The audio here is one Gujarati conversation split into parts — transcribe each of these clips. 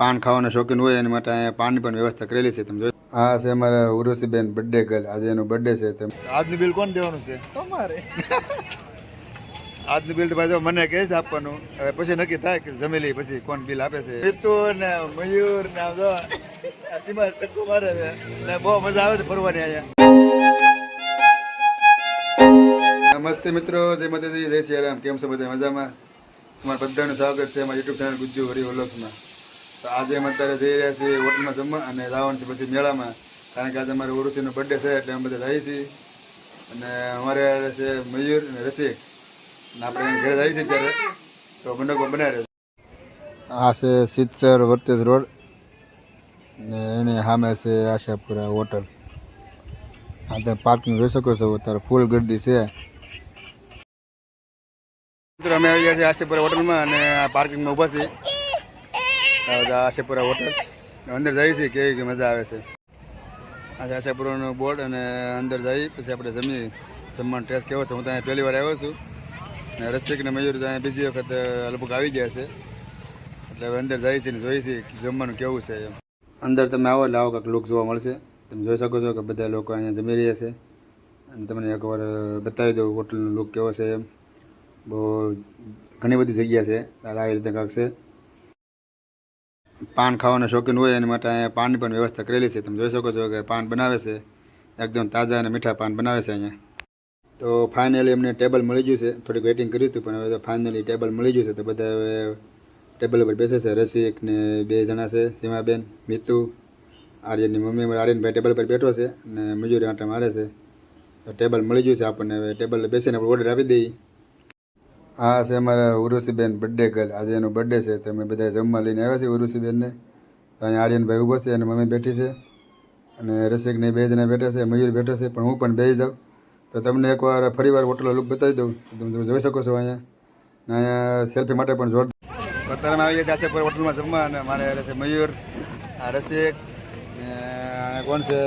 પાન ખાવાના શોખીન હોય એના માટે અહીંયા પાનની પણ વ્યવસ્થા કરેલી છે. તમે જોઈ હા છે અમારા ઉર્વશીબેન બર્થડે ગર્લ આજે એનો બર્થડે છે. તેમ આજનું બિલ કોણ દેવાનું છે? તમારે. આજનું બિલ ભાઈ મને કહે છે આપવાનું. હવે પછી નક્કી થાય કે જમેલી પછી કોણ બિલ આપે છે. મિતુર ને મયુર ને આમ જો સીમા ધક્કો મારે છે. ને બહુ મજા આવે છે ફરવાની અહીંયા. નમસ્તે મિત્રો જય માતાજી જય શ્રી રામ કેમ છો બધા? મજામાં? તમારા બધાનું સ્વાગત છે અમારા યુટ્યુબ ચેનલ ગુજ્જુ હરિ ઓલોકમાં તો આજે અમે અત્યારે જઈ રહ્યા છીએ હોટલમાં જમવા અને જવાનું છે પછી મેળામાં. કારણ કે આજે અમારે ઉરુસીનો બર્થડે છે એટલે અમે બધા જઈએ છીએ. અને અમારે છે મયુર અને રસિક. અને આપણે ઘરે જઈએ છીએ ત્યારે તો મંડપમાં બનાવી આ છે સિત્સર વર્તેજ રોડ. ને એની સામે છે આશાપુરા હોટલ. આ તમે પાર્કિંગ જોઈ શકો છો, અત્યારે ફૂલ ગર્દી છે. મિત્રો, અમે આવી ગયા છીએ આશાપુરા હોટલમાં અને પાર્કિંગમાં ઊભા છીએ. આશાપુરા હોટલ. અંદર જઈએ છીએ, કેવી કે મજા આવે છે. આજે આશાપુરાનું બોર્ડ અને અંદર જઈ પછી આપણે જમીએ. જમવાનો ટેસ્ટ કેવો છે? હું ત્યાં પહેલી વાર આવ્યો છું. ને રસિક ને મયુર ત્યાં બીજી વખત લગભગ આવી ગયા છે. એટલે હવે અંદર જઈએ છીએ ને જોઈએ છીએ જમવાનું કેવું છે એમ. અંદર તમે આવો એટલે આવો કંઈક લુક જોવા મળશે. તમે જોઈ શકો છો કે બધા લોકો અહીંયા જમી રહ્યા છે. અને તમને એકવાર બતાવી દઉં હોટલનો લુક કેવો છે એમ. બહુ ઘણી બધી જગ્યા છે. આવી રીતે કાંક છે. પાન ખાવાના શોખીન હોય, એના માટે અહીંયા પાનની પણ વ્યવસ્થા કરેલી છે. તમે જોઈ શકો છો કે પાન બનાવે છે. એકદમ તાજા અને મીઠા પાન બનાવે છે અહીંયા. તો ફાઇનલી એમને ટેબલ મળી ગયું છે. થોડીક વેઇટિંગ કર્યું હતું, પણ હવે તો ફાઇનલી ટેબલ મળી ગયું છે. તો બધા હવે ટેબલ ઉપર બેસે છે. રસિક ને બે જણા છે, સીમાબેન, મિતુ, આર્યનની મમ્મી આર્યનભાઈ ટેબલ પર બેઠો છે અને મજૂરી આંટા મારે છે. તો ટેબલ મળી ગયું છે આપણને. હવે ટેબલ બેસીને આપણે ઓર્ડર આપી દઈએ. હા છે અમારા ઉરુસીબેન બર્થડે ગર્લ આજે એનો બર્થડે છે, તો અમે બધા જમવા લઈને આવ્યા છીએ ઉરુસીબેનને. અહીંયા આર્યનભાઈ ઊભો છે અને મમ્મી બેઠી છે. અને રસિકને બે જણા બેઠા છે, મયુર બેઠો છે, પણ હું પણ બેસી જાઉં. તો તમને એકવાર ફરીવાર હોટલનો લુક બતાવી દઉં. તમે તમે જોઈ શકો છો અહીંયા. અહીંયા સેલ્ફી માટે પણ જોર અત્યારે અમે આવી ગયા છે હોટલમાં જમવા અને મારે છે મયુર, આ રસિક કોણ છે?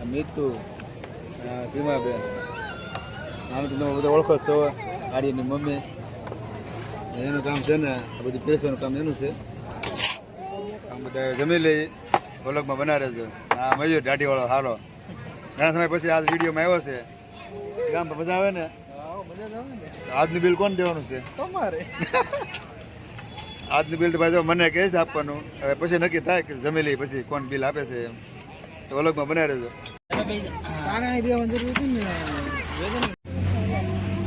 આ મિતુ આ સીમાબેન. આમ તમે બધા ઓળખો છો. આર્યની મમ્મી. એનું કામ છે ને આ બધું પીરસવાનું કામ એનું છે. આમ બધા જમી લઈ વ્લોગમાં બનાવે છે. આ મજૂર દાઢીવાળો હારો ઘણા સમય પછી આજ વિડીયોમાં આવ્યો છે. ગામ પર મજા આવે ને? મજા આવે ને. આજનું બિલ કોણ દેવાનું છે? તમારે. આજનું બિલ તો ભાઈ મને કહે છે આપવાનું. હવે પછી નક્કી થાય કે જમી લઈ પછી કોણ બિલ આપે છે એમ. તો અલગમાં બનાવી રહેજો તારે અહીં બેવાની જરૂર હતી ને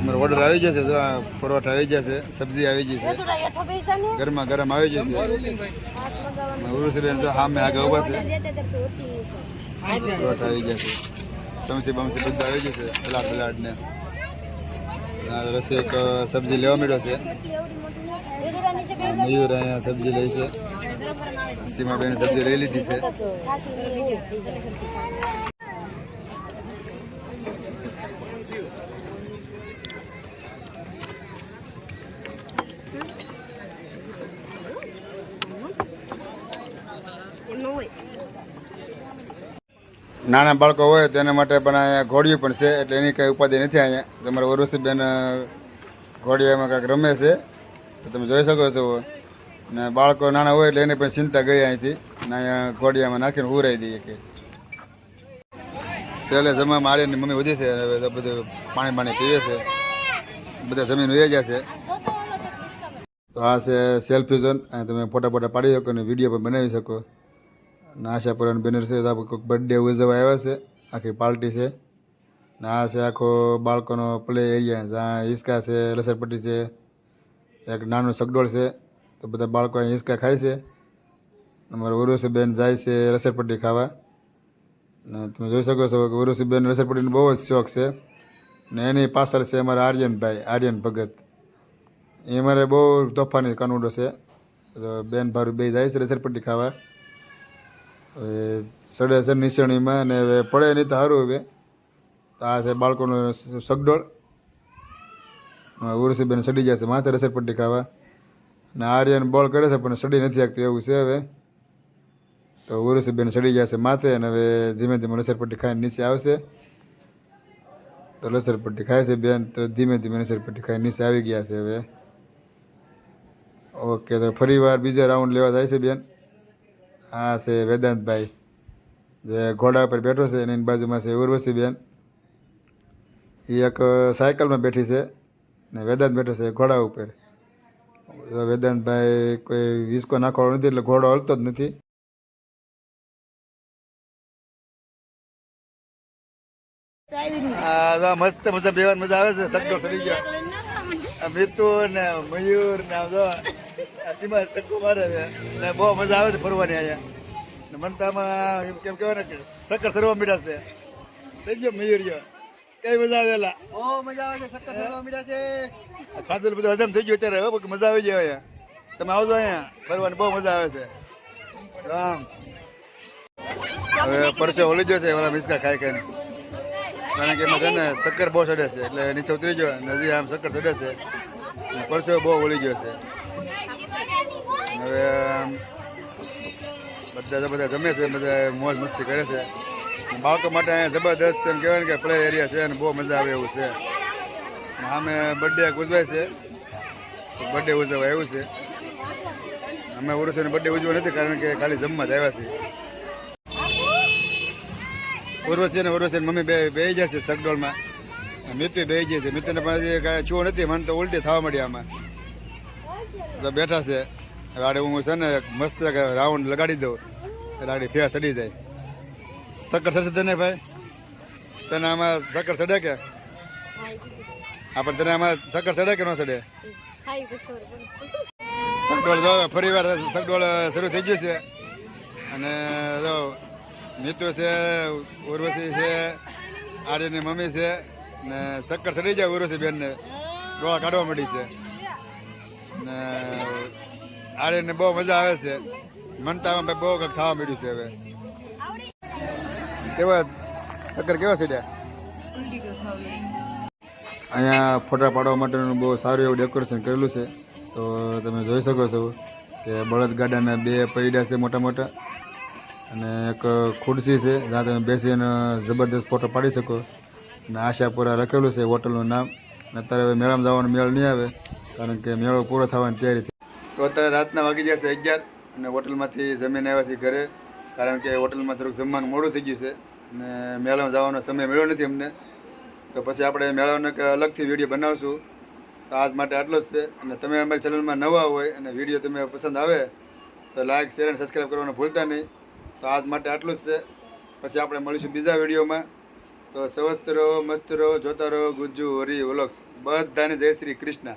અમારો ઓર્ડર આવી જશે જો આ પરોઠા આવી જશે સબ્જી આવી જશે. ગરમા ગરમ આવી જશે. ઉરુસીબેન જો સામે આગળ ઊભા છે. પરોઠા આવી જશે. સમસી બમસી બધું આવી જશે પેલા સલાડ ને. રસી એક સબ્જી લેવા મળ્યો છે. મયુર અહીંયા સબ્જી લે છે. સીમાબેન સબ્જી લઈ લીધી છે. નાના બાળકો હોય તેના માટે પણ અહીંયા ઘોડિયું પણ છે, એટલે એની કંઈ ઉપાધિ નથી અહીંયા. તમારા વરુષીબેન ઘોડિયામાં કાંઈક રમે છે, તો તમે જોઈ શકો છો. ને બાળકો નાના હોય એટલે એને પણ ચિંતા ગઈ અહીંથી. ને અહીંયા ઘોડિયામાં નાખીને ઉરાઈ દઈએ કે. છેલ્લે જમવા માળીની મમ્મી વધી છે હવે બધું પાણી પાણી પીવે છે. બધા જમીન વહી જશે તો આ છે સેલ્ફી ઝોન. તમે ફોટા ફોટા પાડી શકો અને વીડિયો પણ બનાવી શકો. અને આશાપુરાનું બેનર છે આપણે બર્થડે ઉજવવા આવ્યા છે. આખી પાર્ટી છે. ને આ છે આખો બાળકોનો પ્લે એરિયા જ્યાં હિંચકા છે લસરપટ્ટી છે, એક નાનું સગડોળ છે, તો બધા બાળકો અહીં હિંચકા ખાય છે. અમારા ઉરુસી બેન જાય છે રસરપટ્ટી ખાવા. ને તમે જોઈ શકો છો કે ઉરુસી બેન રસરપટ્ટીનો બહુ જ શોખ છે. ને એની પાછળ છે અમારા આર્યનભાઈ, આર્યન ભગત. એ અમારે બહુ તોફાની કાનુડો છે. બેન ભારું બે જાય છે રસરપટ્ટી ખાવા. હવે સડે છે નિશાણીમાં અને હવે પડે નહીં તો સારું હવે. આ છે બાળકોનો સગડોળ. ઉર્સીબેન સડી જશે માથે રસરપટ્ટી ખાવા. અને આર્યન બોલ કરે છે પણ સડી નથી શકતું એવું છે હવે. તો ઉર્સીબેન સડી જશે માથે અને હવે ધીમે ધીમે રસરપટ્ટી ખાઈને નીચે આવશે. તો લસરપટ્ટી ખાય છે બેન, તો ધીમે ધીમે લસરપટ્ટી ખાઈ નીચે આવી ગયા છે હવે. ઓકે, તો ફરી વાર બીજા રાઉન્ડ લેવા જાય છે બેન. આ છે વેદાંતભાઈ. જે ઘોડા પર બેઠો છે એની બાજુમાં છે ઉર્વશી બેન એ એક સાયકલમાં બેઠી છે ને વેદાંત બેઠો છે ઘોડા ઉપર. વેદાંતભાઈ કોઈ વિસ્કો નાખવાનો નથી એટલે ઘોડો હલતો જ નથી. આ મસ્ત મજા બેવાની મજા આવે છે. સગડો ચડી ગયો આ મિતુર ને મયુર ને આમ જો સીમા ચક્કુ મારે છે. ને બહુ મજા આવે છે ફરવાની અહીંયા. ને મનતામાં એમ કેમ કહેવાય ને કે ચક્કર સરવા મીઠા છે. થઈ ગયો મયુર ગયો કઈ મજા આવેલા બહુ મજા આવે છે શક્કર સરવા મીઠા છે. ખાધેલું બધું હજમ થઈ ગયું અત્યારે. હવે મજા આવી જાય અહીંયા. તમે આવજો અહીંયા. ફરવાની બહુ મજા આવે છે. આમ હવે પરસો ઓલી ગયો છે ઓલા મિસકા ખાઈ ખાઈને. કારણ કે એમાં છે ને શક્કર બહુ ચડે છે, એટલે નીચે ઉતરી ગયો નદી આમ શક્કર ચડે છે. પરસેવો બહુ વળી ગયો છે. હવે બધા બધા જમે છે, બધા મોજ મસ્તી કરે છે. બાળકો માટે અહીંયા જબરદસ્ત એમ કહેવાય ને કે પ્લે એરિયા છે અને બહુ મજા આવે એવું છે. અમે બર્થડે ઉજવાય છે. બર્થડે ઉજવવા એવું છે. અમે ઉર્વશીનો બર્થડે ઉજવો નથી કારણ કે ખાલી જમવા જ આવ્યા છીએ. ઉર્વશી અને ઉર્વશી મમ્મી બે બે જશે સગડોળમાં મૃત્યુ બે જશે છે મિત્રને પાસે કાંઈ છું નથી મને તો ઉલટી થવા મળી આમાં તો બેઠા છે હવે આડે હું છે ને મસ્ત રાઉન્ડ લગાડી દઉં એટલે આડી ફેર ચડી જાય શક્કર સડશે તને ભાઈ તને આમાં શક્કર સડે કે આપણે તને આમાં શક્કર સડે કે ન પડે સગડોળ ફરી વાર સગડોળ શરૂ થઈ ગયું છે અને મિત્ર છે, ઉર્વશી છે, આર્યની મમ્મી છે ને શક્કર ચડી જાય ઉર્વશી બેનને. ગોળા કાઢવા મળી છે. ને આર્યને બહુ મજા આવે છે. મનતામાં ભાઈ બહુ કંઈક ખાવા મળ્યું છે હવે. કેવા, શક્કર કેવા ચડ્યા? અહીંયા ફોટા પાડવા માટેનું બહુ સારું એવું ડેકોરેશન કરેલું છે. તો તમે જોઈ શકો છો કે બળદગાડાના બે પૈડા છે મોટા મોટા અને એક ખુરશી છે, જ્યાં તમે બેસીને જબરદસ્ત ફોટો પાડી શકો. અને આશાપુરા રખેલું છે, હોટલનું નામ. અને અત્યારે હવે મેળામાં જવાનો મેળ નહીં આવે, કારણ કે મેળો પૂરો થવાની તૈયારી છે. તો અત્યારે રાતના વાગી જશે અગિયાર, અને હોટલમાંથી જમીને આવ્યા છીએ ઘરે, કારણ કે હોટલમાં થોડુંક જમવાનું મોડું થઈ ગયું છે. અને મેળામાં જવાનો સમય મળ્યો નથી અમને. તો પછી આપણે મેળાનો અલગથી વીડિયો બનાવશું. તો આજ માટે આટલો જ છે. અને તમે અમારી ચેનલમાં નવા હોય અને વીડિયો તમે પસંદ આવે, તો લાઇક શેર અને સબસ્ક્રાઈબ કરવાનું ભૂલતા નહીં. તો આજ માટે આટલું જ છે. પછી આપણે મળીશું બીજા વિડીયોમાં. તો સ્વસ્થ રહો, મસ્ત રહો, જોતા રહો, ગુજ્જુ, હરી વલોક્સ બધાને જય શ્રી કૃષ્ણ.